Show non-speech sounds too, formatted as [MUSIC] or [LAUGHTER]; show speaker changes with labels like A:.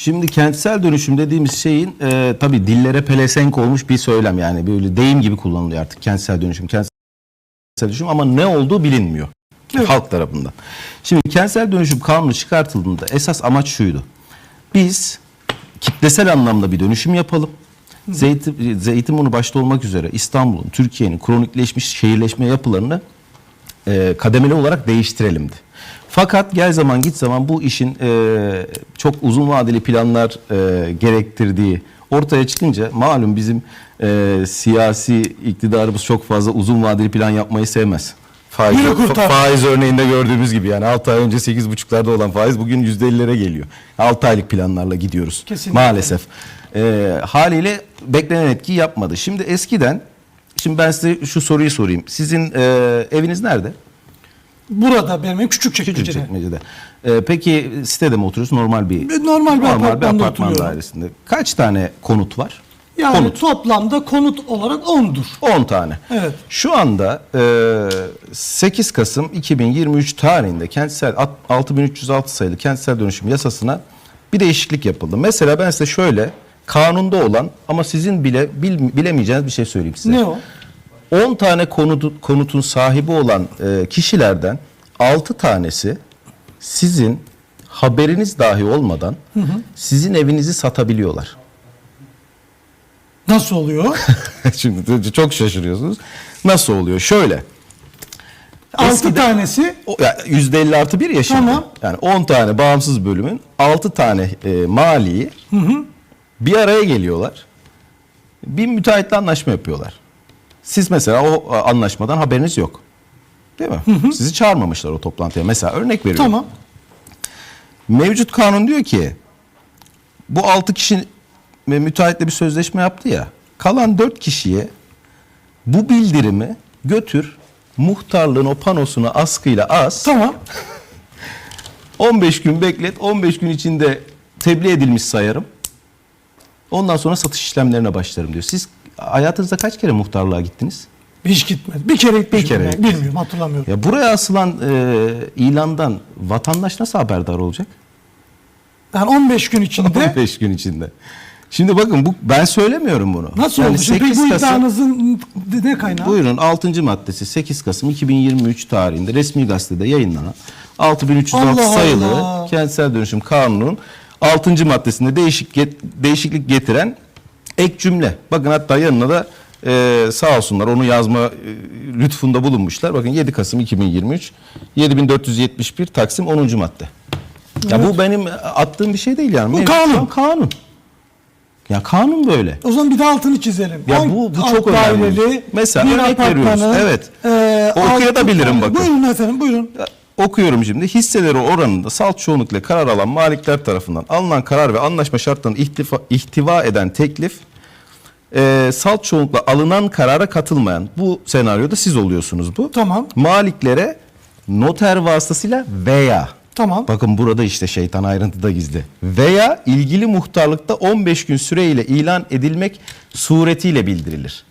A: Şimdi kentsel dönüşüm dediğimiz şeyin e, tabii dillere pelesenk olmuş bir söylem yani böyle deyim gibi kullanılıyor artık kentsel dönüşüm. Kentsel dönüşüm ama ne olduğu bilinmiyor
B: Evet.
A: halk tarafından. Şimdi kentsel dönüşüm kanunu çıkartıldığında esas amaç şuydu. Biz kitlesel anlamda bir dönüşüm yapalım. Zeytin, Zeytinburnu başta olmak üzere İstanbul'un, Türkiye'nin kronikleşmiş şehirleşme yapılarını e, kademeli olarak değiştirelimdi. Fakat gel zaman git zaman bu işin e, çok uzun vadeli planlar e, gerektirdiği ortaya çıkınca malum bizim e, siyasi iktidarımız çok fazla uzun vadeli plan yapmayı sevmez. Faiz,
B: Yürü kurtar.
A: faiz örneğinde gördüğümüz gibi yani 6 ay önce 8,5'larda olan faiz bugün %50'lere geliyor. 6 aylık planlarla gidiyoruz
B: Kesinlikle.
A: maalesef. E, haliyle beklenen etkiyi yapmadı. Şimdi eskiden Şimdi ben size şu soruyu sorayım. Sizin e, eviniz nerede?
B: Burada benim küçük çekmecede.
A: Küçükçekmece'de. Ee, peki sitede mi oturuyorsunuz? Normal bir
B: E, normal bir apartmanda
A: apartman
B: oturuyorum.
A: dairesinde. Kaç tane konut var?
B: Yani
A: konut.
B: toplamda konut olarak 10'dur.
A: 10 tane.
B: Evet.
A: Şu anda e, 8 Kasım 2023 tarihinde kentsel alt- 6306 sayılı kentsel dönüşüm yasasına bir değişiklik yapıldı. Mesela ben size şöyle kanunda olan ama sizin bile bil- bilemeyeceğiniz bir şey söyleyeyim size.
B: Ne o?
A: 10 tane konut, konutun sahibi olan e, kişilerden 6 tanesi sizin haberiniz dahi olmadan sizin evinizi satabiliyorlar.
B: Nasıl oluyor? [LAUGHS]
A: Şimdi çok şaşırıyorsunuz. Nasıl oluyor? Şöyle.
B: 6
A: Eskiden-
B: tanesi
A: ya %50 artı 1 ya şimdi.
B: Tamam.
A: Yani 10 tane bağımsız bölümün 6 tane e, maliyi bir araya geliyorlar. Bir müteahhitle anlaşma yapıyorlar. Siz mesela o a, anlaşmadan haberiniz yok. Değil mi? Sizi çağırmamışlar o toplantıya. Mesela örnek veriyorum.
B: tamam.
A: Mevcut kanun diyor ki bu 6 kişi müteahhitle bir sözleşme yaptı ya. Kalan 4 kişiye bu bildirimi götür muhtarlığın o panosuna askıyla as.
B: Tamam. [LAUGHS]
A: 15 gün beklet. 15 gün içinde tebliğ edilmiş sayarım. Ondan sonra satış işlemlerine başlarım diyor. Siz hayatınızda kaç kere muhtarlığa gittiniz?
B: Hiç gitmedi. Bir kere gitmişim.
A: Bir kere
B: ben. Bilmiyorum hatırlamıyorum.
A: Ya buraya asılan e, ilandan vatandaş nasıl haberdar olacak?
B: Yani 15 gün içinde
A: 15 gün içinde. Şimdi bakın bu ben söylemiyorum bunu.
B: nasıl
A: Yani
B: oldu? Şimdi
A: 8
B: bu iddianızın ne kaynağı?
A: Buyurun 6. maddesi 8 Kasım 2023 tarihinde resmi gazetede yayınlanan 6306
B: Allah
A: sayılı
B: Allah.
A: kentsel dönüşüm kanunun 6. maddesinde değişik değişiklik getiren ek cümle. Bakın hatta yanına da e, sağ olsunlar onu yazma e, lütfunda bulunmuşlar. Bakın 7 Kasım 2023 7471 Taksim 10. madde. Ya bu benim attığım bir şey değil yani.
B: Bu
A: Mevcut
B: kanun.
A: Kanun. Ya kanun böyle.
B: O zaman bir de altını çizelim.
A: Ya bu- bu çok önemli.
B: daireli
A: Mesela örnek veriyoruz. Evet.
B: e,
A: Okuyabilirim
B: altı-
A: bakın.
B: Buyurun efendim buyurun.
A: Okuyorum şimdi. Hisseleri oranında salt çoğunlukla karar alan malikler tarafından alınan karar ve anlaşma şartlarını ihtifa, ihtiva eden teklif e, salt çoğunlukla alınan karara katılmayan bu senaryoda siz oluyorsunuz bu.
B: Tamam.
A: Maliklere noter vasıtasıyla veya
B: Tamam.
A: Bakın burada işte şeytan ayrıntıda gizli. Veya ilgili muhtarlıkta 15 gün süreyle ilan edilmek suretiyle bildirilir.